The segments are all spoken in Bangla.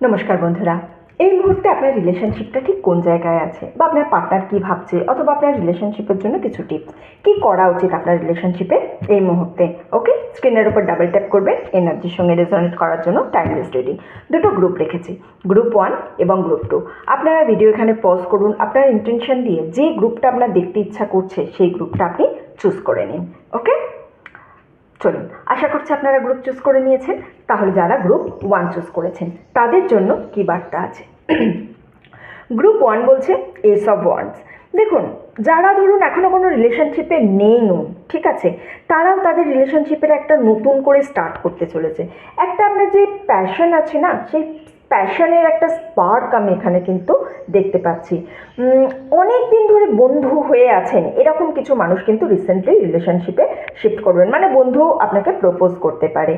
নমস্কার বন্ধুরা। এই মুহূর্তে আপনার রিলেশনশিপটা ঠিক কোন জায়গায় আছে? বা আপনার পার্টনার কী ভাবছে? অথবা আপনার রিলেশনশিপের জন্য কিছু টিপস কী করা উচিত আপনার রিলেশনশিপে এই মুহূর্তে? ওকে স্ক্রিনের উপর ডাবল ট্যাপ করবেন। এনার্জির সঙ্গে রেজনেট করার জন্য টাইমলেস রিডিং দুটো গ্রুপ রেখেছি। গ্রুপ ওয়ান এবং গ্রুপ টু আপনারা ভিডিও এখানে পজ করুন। আপনার ইন্টেনশন দিয়ে যে গ্রুপটা আপনার দেখতে ইচ্ছা করছে, সেই গ্রুপটা আপনি চুজ করে নিন। ওকে চলুন, আশা করছি আপনারা গ্রুপ চুজ করে নিয়েছেন। তাহলে যারা গ্রুপ ওয়ান চুজ করেছেন, তাদের জন্য কী বার্তা আছে? গ্রুপ ওয়ান বলছে এস অফ ওয়ান্স দেখুন, যারা ধরুন এখনও কোনো রিলেশনশিপে নেই নুন, ঠিক আছে? তারাও তাদের রিলেশনশিপের একটা নতুন করে স্টার্ট করতে চলেছে। একটা আপনার যে প্যাশন আছে না, সেই প্যাশনের একটা স্পার্ক আমি এখানে কিন্তু দেখতে পাচ্ছি। অনেক দিন ধরে বন্ধু হয়ে আছেন, এরকম কিছু মানুষ কিন্তু রিসেন্টলি রিলেশনশিপে শিফট করবেন। মানে বন্ধু আপনাকে প্রপোজ করতে পারে।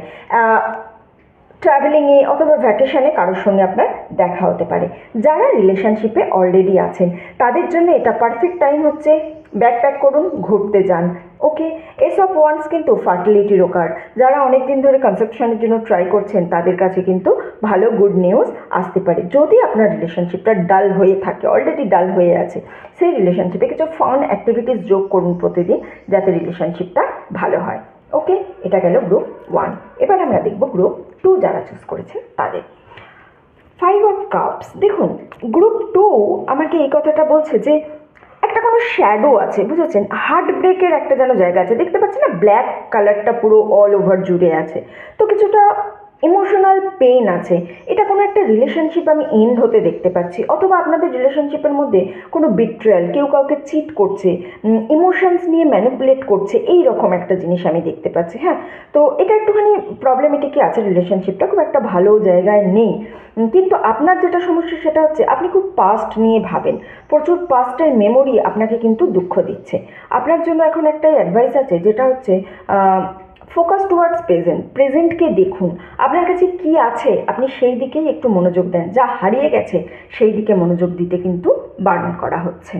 ট্রাভেলিংয়ে অথবা ভ্যাকেশানে কারোর সঙ্গে আপনার দেখা হতে পারে। যারা রিলেশনশিপে অলরেডি আছেন, তাদের জন্য এটা পারফেক্ট টাইম হচ্ছে ব্যাকপ্যাক করুন, ঘুরতে যান। ওকে, এসব ওয়ান্স কিন্তু ফার্টিলিটিরও কার্ড যারা অনেক দিন ধরে কনসেপশনের জন্য ট্রাই করছেন, তাদের কাছে কিন্তু ভালো গুড নিউজ আসতে পারে। যদি আপনার রিলেশনশিপটা ডাল হয়ে থাকে, অলরেডি ডাল হয়ে আছে, সেই রিলেশনশিপে কিছু ফান অ্যাক্টিভিটিস যোগ করুন প্রতিদিন, যাতে রিলেশনশিপটা ভালো হয়। ওকে, এটা গেল গ্রুপ ওয়ান। এবার আমরা দেখব গ্রুপ টু যারা চুজ করেছে, তাদের। Five of cups. দেখুন, গ্রুপ টু আমাকে এই কথাটা বলছে যে একটা কোনো শ্যাডো আছে, বুঝেছেন? হার্ট ব্রেকের একটা যেন জায়গা আছে। দেখতে পাচ্ছেন না? ব্ল্যাক কালারটা পুরো অল ওভার জুড়ে আছে। তো কিছুটা ইমোশনাল পেন আছে। এটা একটা রিলেশনশিপ আমি এন্ড হতে দেখতে পাচ্ছি, অথবা আপনাদের রিলেশনশিপের মধ্যে কোনো বিট্রেয়াল কেউ কাউকে চিট করছে ইমোশনস নিয়ে ম্যানিপুলেট করছে এই রকম একটা জিনিস আমি দেখতে পাচ্ছি হ্যাঁ? তো এটা একটুখানি প্রবলেমেটিকই আছে রিলেশনশিপটা খুব একটা ভালো জায়গায় নেই। কিন্তু আপনার যেটা সমস্যা সেটা হচ্ছে, আপনি খুব পাস্ট নিয়ে ভাবেন, প্রচুর পাস্টের মেমোরি আপনাকে কিন্তু দুঃখ দিচ্ছে। আপনার জন্য এখন একটাই অ্যাডভাইস আছে, যেটা হচ্ছে ফোকাস টুয়ার্ডস প্রেজেন্ট প্রেজেন্টকে দেখুন। আপনার কাছে কি আছে? আপনি সেই দিকেই একটু মনোযোগ দেন। যা হারিয়ে গেছে, সেই দিকে মনোযোগ দিতে কিন্তু বারণ করা হচ্ছে।